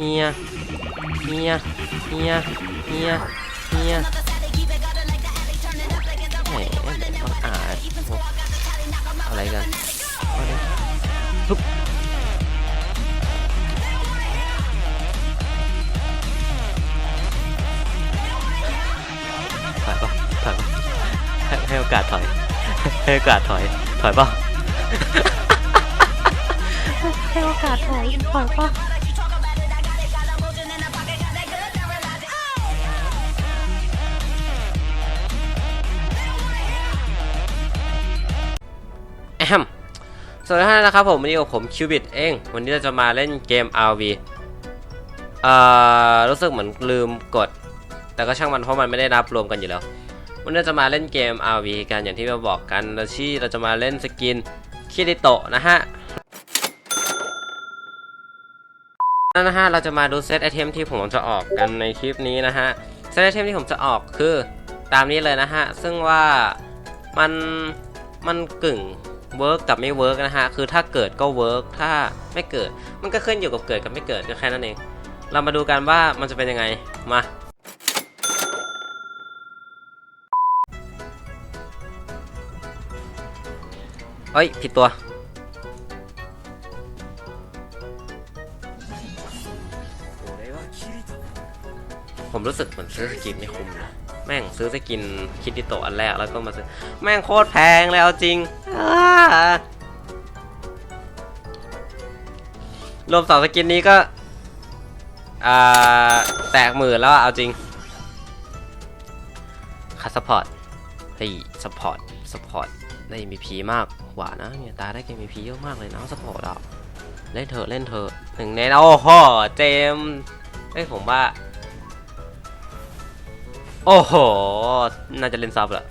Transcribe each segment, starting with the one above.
เฮียเฮียเฮียเฮียเฮียแหมต้องอ่านอะไรกันเอาดิทุบถอยปะถอยปะให้ให้โอกาสถอย ให้โอกาสถอย ถอยปะให้โอกาสถอย ถอยปะ สวัสดีท่านนะครับผมวันนี้กับผมคิวบิตเอง วันนี้เราจะมาเล่นเกม RV เอ่อรู้สึกเหมือนลืมกด แต่ก็ช่างมันเพราะมันไม่ได้นับรวมกันอยู่แล้ว วันนี้จะมาเล่นเกม RV กันอย่างที่เราบอกกันเราที่เราจะมาเล่นสกินคิริโตะนะฮะนั่นนะฮะเราจะมาดูเซตไอเทมที่ผมจะออกกันในคลิปนี้นะฮะเซตไอเทมที่ผมจะออกคือตามนี้เลยนะฮะซึ่งว่ามันมันกึ่ง เวิร์กกับไม่เวิร์กนะฮะ คือถ้าเกิดก็เวิร์กถ้าไม่เกิด มันก็ขึ้นอยู่กับเกิดกับไม่เกิดก็แค่นั้นเอง เรามาดูกันว่ามันจะเป็นยังไง มาเฮ้ย ผิดตัว ผมรู้สึกเหมือนซื้อสกินไม่คุ้มเลย แม่งซื้อสกินคิดิโตอันแรกแล้วก็มาซื้อ แม่งโคตรแพงเลยเอาจริงรวมสองสกินนี้ก็แตกหมื่นแล้วเอาจริงคัสปอร์ตเฮ้ยสปอร์ตสปอร์ตได้ MVP มากกว่านะเนี่ยตาได้ MVP เยอะมากเลยนะสปอร์ตอะเล่นเถอะเล่นเถอะหนึ่งในโอ้โหเจมเฮ้ยผมว่า โอ้โห น่าจะเล่นซับละ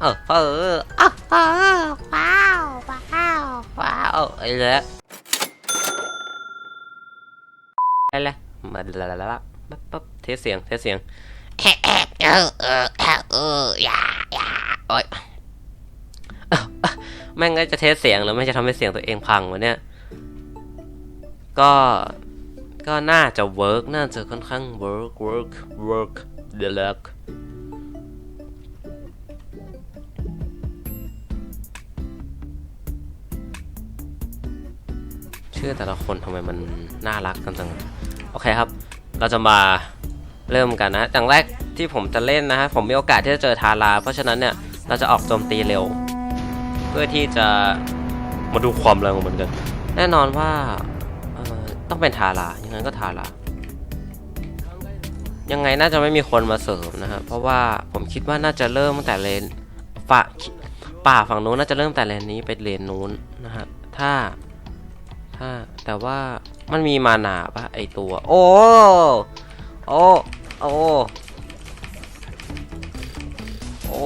เออเอออ้าวอ้าวว้าวว้าวว้าวไอ้แล้วไอ้แล้วมาละละละปั๊บปั๊บเทสเสียงเทสเสียงแอะแอะเออเออเออเออยายาโอ้ยแม่งก็จะเทสเสียงแล้วไม่จะทำให้เสียงตัวเองพังวะเนี่ย ก็ ก็น่าจะเวิร์กน่าจะค่อนข้างเวิร์กเวิร์กเวิร์กเดลักชื่อแต่ละคนทำไมมันน่ารักกันจัง โอเคครับ เราจะมาเริ่มกันนะอย่างแรกที่ผมจะเล่นนะฮะ ผมมีโอกาสที่จะเจอทารา เพราะฉะนั้นเนี่ย เราจะออกโจมตีเร็ว เพื่อที่จะมาดูความแรงของมันกัน แน่นอนว่า ต้องเป็นทารายังไงก็ทารายังไงน่าจะไม่มีคนมาเสริมนะครับ เพราะว่าผมคิดว่าน่าจะเริ่มตั้งแต่เลนฝ่าป่าฝั่งนู้นน่าจะเริ่มแต่เลนนี้ไปเลนนู้นนะฮะถ้า ถ้าแต่ว่ามันมีมานาปะไอตัวโอ้โอ้โอ้โอ้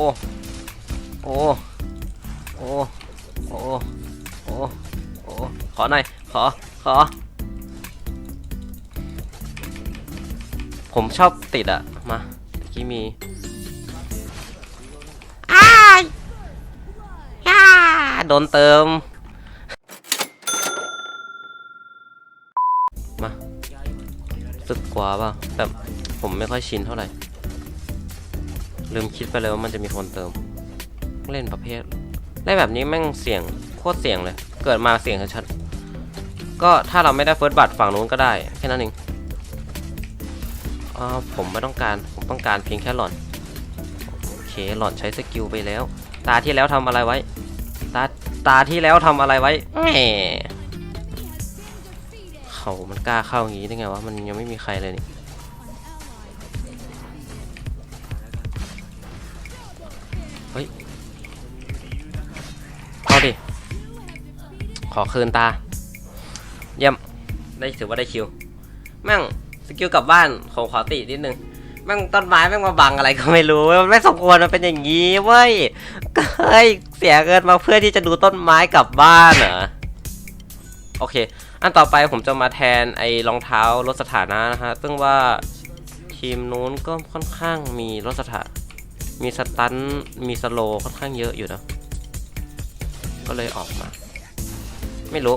โอ้โอ้โอ้โอ้โอ้ขอหน่อยขอขอ ผมชอบติดอะมาเมื่อกี้มีอ้ายอ้าโดนเติม มาสึกกว่าป่ะแต่ผมไม่ค่อยชินเท่าไหร่ ลืมคิดไปเลยว่ามันจะมีคนเติม เล่นประเภทเล่นแบบนี้แม่งเสียงโคตรเสียงเลย เกิดมาเสียงชัดๆก็ถ้าเราไม่ได้เฟิร์สบัตฝั่งนู้นก็ได้ แค่นั้นเอง อ่าผมไม่ต้องการ ผมต้องการเพียงแค่หล่อน โอเคหล่อนใช้สกิลไปแล้ว ตาที่แล้วทำอะไรไว้ ตา ตาที่แล้วทำอะไรไว้แหมเขามันกล้าเข้าอย่างนี้ได้ไงวะ มันยังไม่มีใครเลยนี่เฮ้ยเอาดิ ขอคืนตา เยี่ยม ได้ถือว่าได้คิวแม่ง กิลกลับบ้านของขอตินิดนึงแม่งต้นไม้แม่งมาบังอะไรก็ไม่รู้มันไม่สมควรมันเป็นอย่างนี้เว้ยก็เฮ้ยเสียเงินมาเพื่อที่จะดูต้นไม้กลับบ้านเหรอโอเค อันต่อไปผมจะมาแทนไอ้รองเท้าลดสถานะนะฮะซึ่งว่าทีมนู้นก็ค่อนข้างมีลดสถานมีสตันมีสโลค่อนข้างเยอะอยู่นะก็เลยออกมา ไม่รู้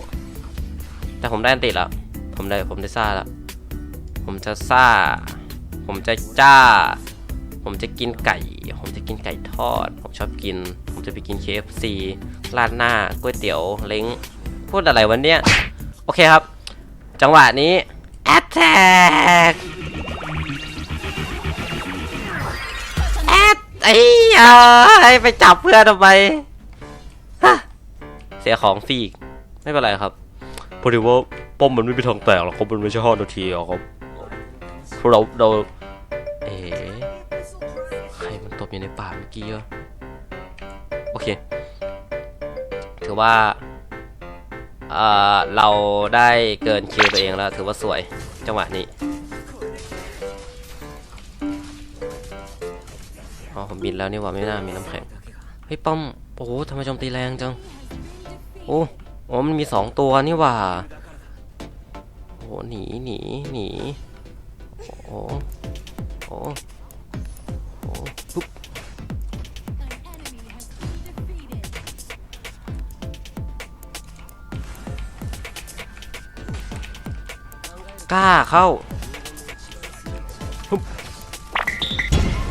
แต่ผมได้อันติดแล้ว ผมได้ผมได้ซ่าแล้ว ผมจะซ่า ผมจะจ้า ผมจะกินไก่ ผมจะกินไก่ทอด ผมชอบกิน ผมจะไปกิน KFC ราดหน้าก๋วยเตี๋ยวเล้งพูดอะไรวันเนี้ยโอเคครับ จังหวะนี้ attack แอดไอ้ยไอ้ไปจับเพื่อนทำไมฮะเสียของฟรีอีกไม่เป็นไรครับพอดีว่าป้อมมันไม่เป็นทองแตกหรอกครับมันไม่ใช่ห้านาทีหรอกครับ เราเราเอ๋ใครมันตบอยู่ในป่าเมื่อกี้วะโอเค ถือว่าเออเราได้เกินคิวตัวเองแล้ว ถือว่าสวยจังหวะนี้อ๋อผมบินแล้วนี่หว่าไม่น่ามีน้ำแข็งเฮ้ยป้อมโอ้โหทำไมโจมตีแรงจังโอ้โอ้มันมีสองตัวนี่หว่าโอ้หนีหนีหนี อ้โอ้โหโอ้ปุ๊บกล้าเข้าปุ๊บ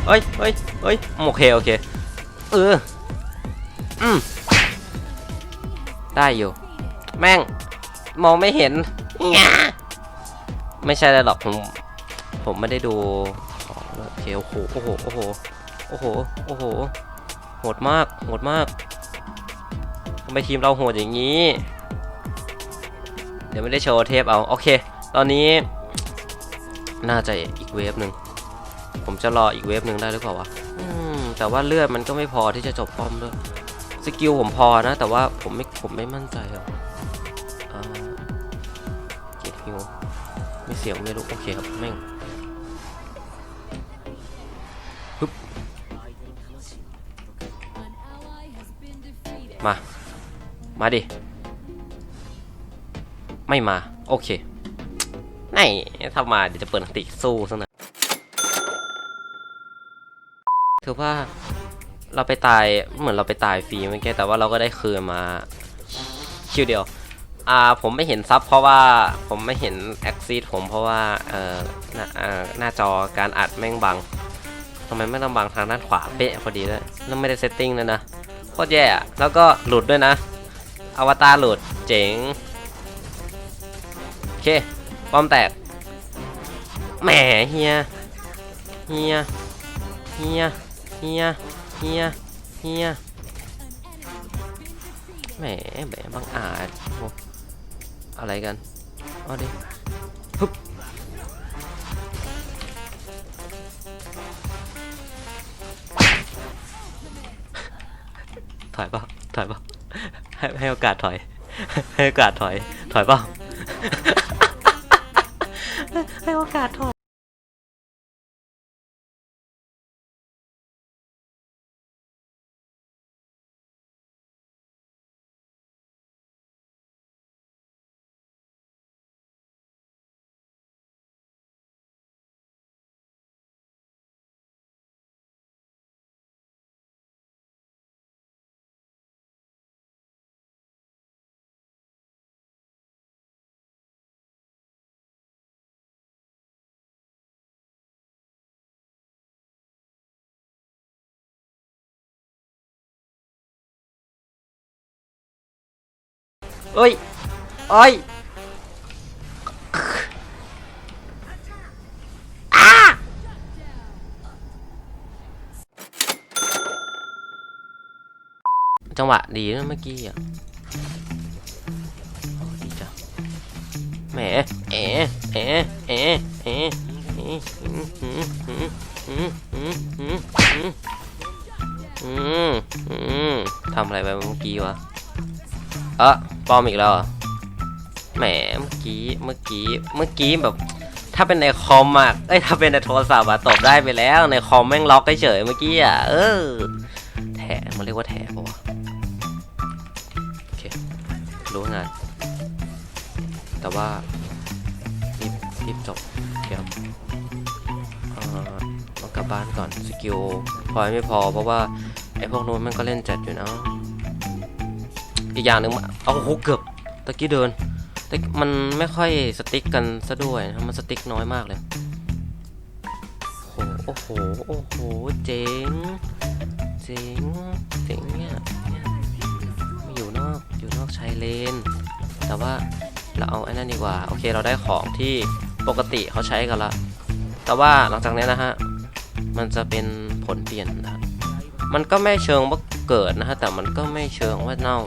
เอ้ยเอ้ยเอ้ยโอเค โอเค เออ อืม ได้อยู่ แม่ง มองไม่เห็นงาไม่ใช่เลยหรอกผม ผมไม่ได้ดูของโอเคโอ้โหโอ้โหโอ้โหโอ้โหโอ้โหโหดมากโหดมากทำไมทีมเราโหดอย่างนี้ เดี๋ยวไม่ได้โชว์เทปเอา โอเค ตอนนี้ น่าจะอีกเวฟหนึ่งผมจะรออีกเวฟหนึ่งได้หรือเปล่าวะแต่ว่าเลือดมันก็ไม่พอที่จะจบป้อมด้วยสกิลผมพอนะ แต่ว่าผมไม่ผมไม่มั่นใจอะเอ่อเกียฮิวไม่เสียงไม่รู้ โอเคครับแม่ง มาดิ ไม่มา โอเคไหนถ้ามาเดี๋ยวจะเปิดติสู้ซะหน่อยถือว่าเราไปตายเหมือนเราไปตายฟรีเมื่อกี้แต่ว่าเราก็ได้คืนมาคิวเดียวอ่าผมไม่เห็นซับเพราะว่าผมไม่เห็นแอคซีดผมเพราะว่าเอ่อหน้าหน้าจอการอัดแม่งบังทำไมไม่ต้องบังทางด้านขวาเป๊ะพอดีเลยแล้วไม่ได้เซตติ้งเลยนะโคตรแย่แล้วก็หลุดด้วยนะ อวตารหลุดเจ๋งโอเคป้อมแตกแหมเฮียเฮียเฮียเฮียเฮียเฮียแหมแหมบังอาจโออะไรกันเอาดิฮึบถอยเปล่ายปล่า ให้ให้โอกาสถอย ให้โอกาสถอย ถอยเปล่า ให้โอกาสถอย เอ้ยเอ้ยจังหวะดีนะเมื่อกี้อะดีจ้ะแหมเอ๋เอ๋เอ๋เอ๋ทำอะไรไปเมื่อกี้วะ ปลอมอีกแล้วแหมเมื่อกี้เมื่อกี้เมื่อกี้แบบ ถ้าเป็นในคอมอะเอ้ยถ้าเป็นในโทรศัพท์อะตบได้ไปแล้ว ในคอมแม่งล็อกเฉยเมื่อกี้อะเออแถมันเรียกว่าแถปะวะโอเครู้งาน แต่ว่ารีบรีบจบเดี๋ยวเอ่อต้องกลับบ้านก่อนสกิลพอยไม่พอเพราะว่าไอ้พวกนู้นมันก็เล่นจัดอยู่นะ อีกอย่างหนึ่งมาเอาโหเกือบตะกี้เดินแติ๊กมันไม่ค่อยสติ๊กกันซะด้วยนะมันสติ๊กน้อยมากเลยโอ้โหโอ้โหโอ้โหเจ๋งเจ๋งเจ๋งเนี่ยไม่อยู่นอกอยู่นอกชายเลน แต่ว่าเราเอาไอ้นั่นดีกว่า โอเคเราได้ของที่ปกติเขาใช้กันละ แต่ว่าหลังจากนี้นะฮะ มันจะเป็นผลเปลี่ยนนะมันก็ไม่เชิงว่าเกิดนะฮะ แต่มันก็ไม่เชิงว่าเน่า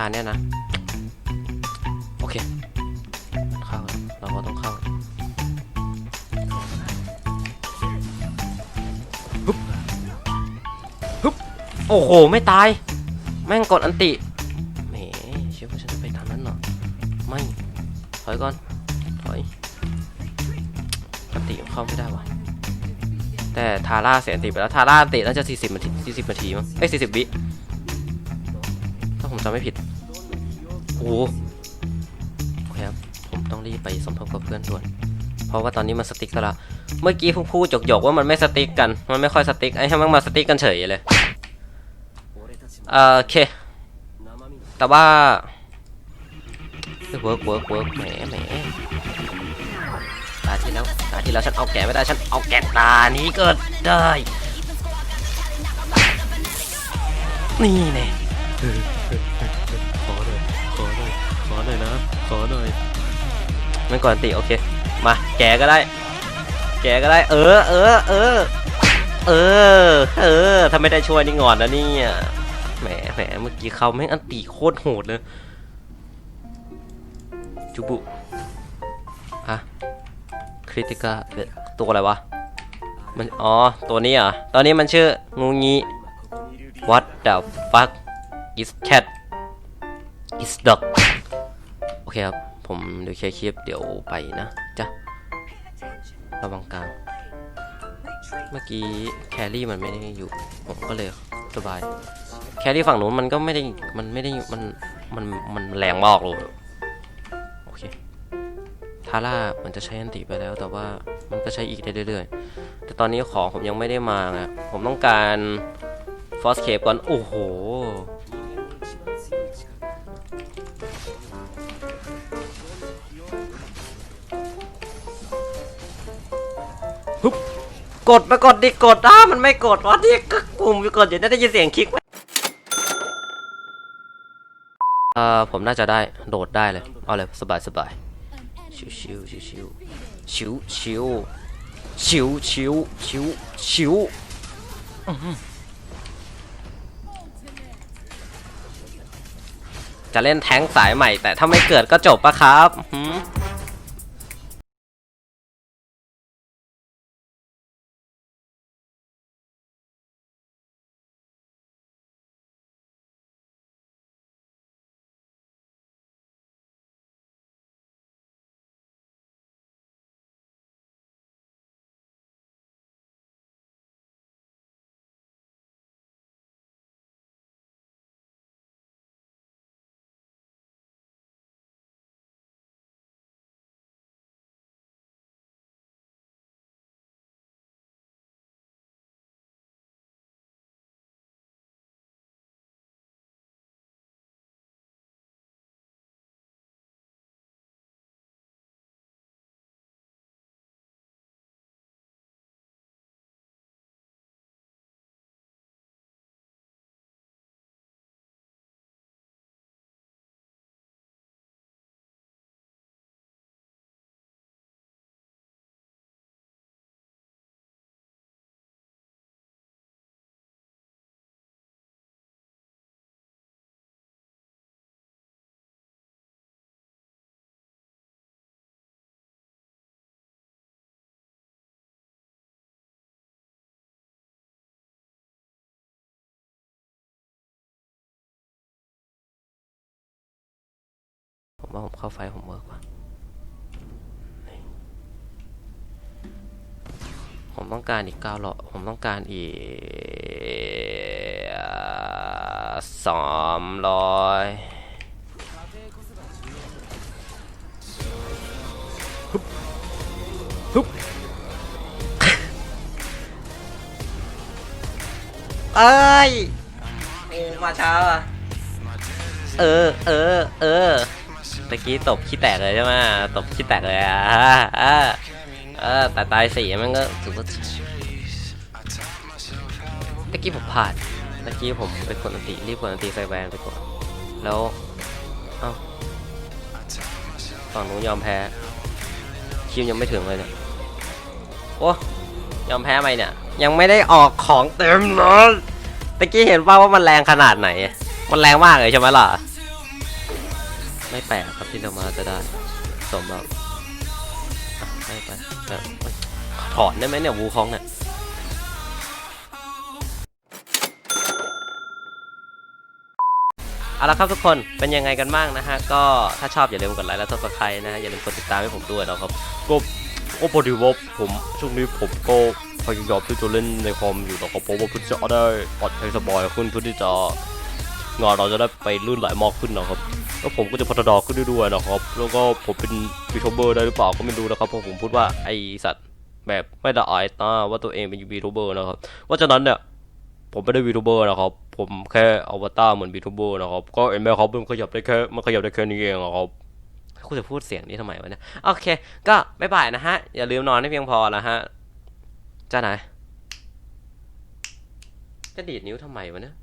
ตาเนี่ยนะ โอเคเข้าเราก็ต้องเข้าฮึบฮึบโอ้โห ไม่ตาย แม่งกดอันติแหมเชื่อว่าฉันจะไปทางนั้นเหรอไม่ ถอยก่อน ถอย อันติเข้าไม่ได้วะแต่ทาร่าเสียอันติไปแล้วทาร่าอันติน่าจะ 40นาที40นาทีมั้งเอ้ย40 วิ ถ้าผมจำไม่ผิด โอ้โหครับผมต้องรีบไปสมทบกับเพื่อนด่วน เพราะว่าตอนนี้มันสติ๊กกันละเมื่อกี้พวกพูดจกๆว่ามันไม่สติ๊กกัน มันไม่ค่อยสติ๊กไอ้ให้มันมาสติ๊กกันเฉยเลยเอ่อโอเค แต่ว่าเวิร์กเวิร์กเวิร์กแหมแหมตาที่แล้วตาที่แล้วฉันเอาแกะไม่ได้ฉันเอาแกะตานี้ก็ได้ นี่แน่ข ขอหน่อยมันก่อนติโอเค มาแกก็ได้ แกก็ได้ เออเออเออเออเออถ้าไม่ได้ช่วยนี่งอนนะเนี่ยแหมแหมเมื่อกี้เขาแม่งอันตีโคตรโหดเลยจูบุอะคริติกาตัวอะไรวะมันอ๋อตัวนี้เหรอะตอนนี้มันชื่องูงี้ What the fuck is cat is dog เคครับ ผมดูแค่คลิปเดี๋ยวไปนะจ้ะระวังกลาง เมื่อกี้แครี่มันไม่ได้อยู่ ผมก็เลยสบาย แครี่ฝั่งนู้นมันก็ไม่ได้ มันไม่ได้ มัน มัน มันแรงมากเลยโอเค ทาร่ามันจะใช้อันติไปแล้ว แต่ว่ามันก็ใช้อีกได้เรื่อยๆ แต่ตอนนี้ของผมยังไม่ได้มาไงผมต้องการฟอสเคปก่อน โอ้โห ฮึบกดมากดดิกดอ้ามันไม่กดวะดิก็ปุ่มกดอยู่น่าได้ยินเสียงคลิกไหมเอ่อผมน่าจะได้โดดได้เลย เอาเลยสบายสบายชิวชิวชิวชิวชิวชิวชิวชิวชิวชิวจะเล่นแท้งสายใหม่แต่ถ้าไม่เกิดก็จบปะครับ ผมว่าผมเข้าไฟผมเวิร์กว่ะนี่ผมต้องการอีกเก้าหลอดผมต้องการอีกสามร้อยฮึบฮึบเอ้ยโอ้มาช้าอะเออ เออ เออ ตะกี้ตบขี้แตกเลยใช่ไหมตบขี้แตกเลยอะอ่าเออแต่ตายสี่มันก็ถือว่าตะกี้ผมพลาดตะกี้ผมไปกดอันติรีบกดอันติใส่แวนไปก่อนแล้วเอ้าฝั่งนู้นยอมแพ้คิวยังไม่ถึงเลยเนี่ยโอ้ยอมแพ้ไหมเนี่ย ยังไม่ได้ออกของเต็มเลยตะกี้เห็นป่าว่ามันแรงขนาดไหน มันแรงมากเลยใช่ไหมล่ะ ไม่แปลกครับที่เรามาจะได้สมแบบไม่ไปแต่ถอนได้ไหมเนี่ยวูคองเนี่ยเอาละครับทุกคน เป็นยังไงกันบ้างนะฮะ ก็ถ้าชอบอย่าลืมกดไลค์และซับสไครต์นะฮะ อย่าลืมกดติดตามให้ผมด้วยนะครับก็ก็พอดีว่าผมช่วงนี้ผมก็พยายามที่จะเล่นในคอมอยู่นะครับเพราะว่าเพื่อจะได้ปลอดภัยสบายขึ้นเพื่อที่จะงานเราจะได้ไปลื่นไหลมากขึ้นนะครับ แล้วผมก็จะพัฒนาขึ้นด้วยๆนะครับ แล้วก็ผมเป็นยูทูบเบอร์ได้หรือเปล่าก็ไม่รู้นะครับเพราะผมพูดว่าไอสัตว์แบบไม่ละอายตาว่าตัวเองเป็นยูทูบเบอร์นะครับเพราฉะนั้นเนี่ยผมไม่ได้วีทูบเบอร์นะครับ ผมแค่อวตารเหมือนวีทูบเบอร์นะครับ ก็เอ็นแม่เขาเพิ่งขยับได้แค่มันขยับได้แค่นี้เองอะครับคุณจะพูดเสียงนี้ทำไมวะเนี่ยโอเค ก็บ๊ายบายนะฮะ อย่าลืมนอนให้เพียงพอนะฮะจ้าไหนจะดีดนิ้วทำไมวะเนี่ย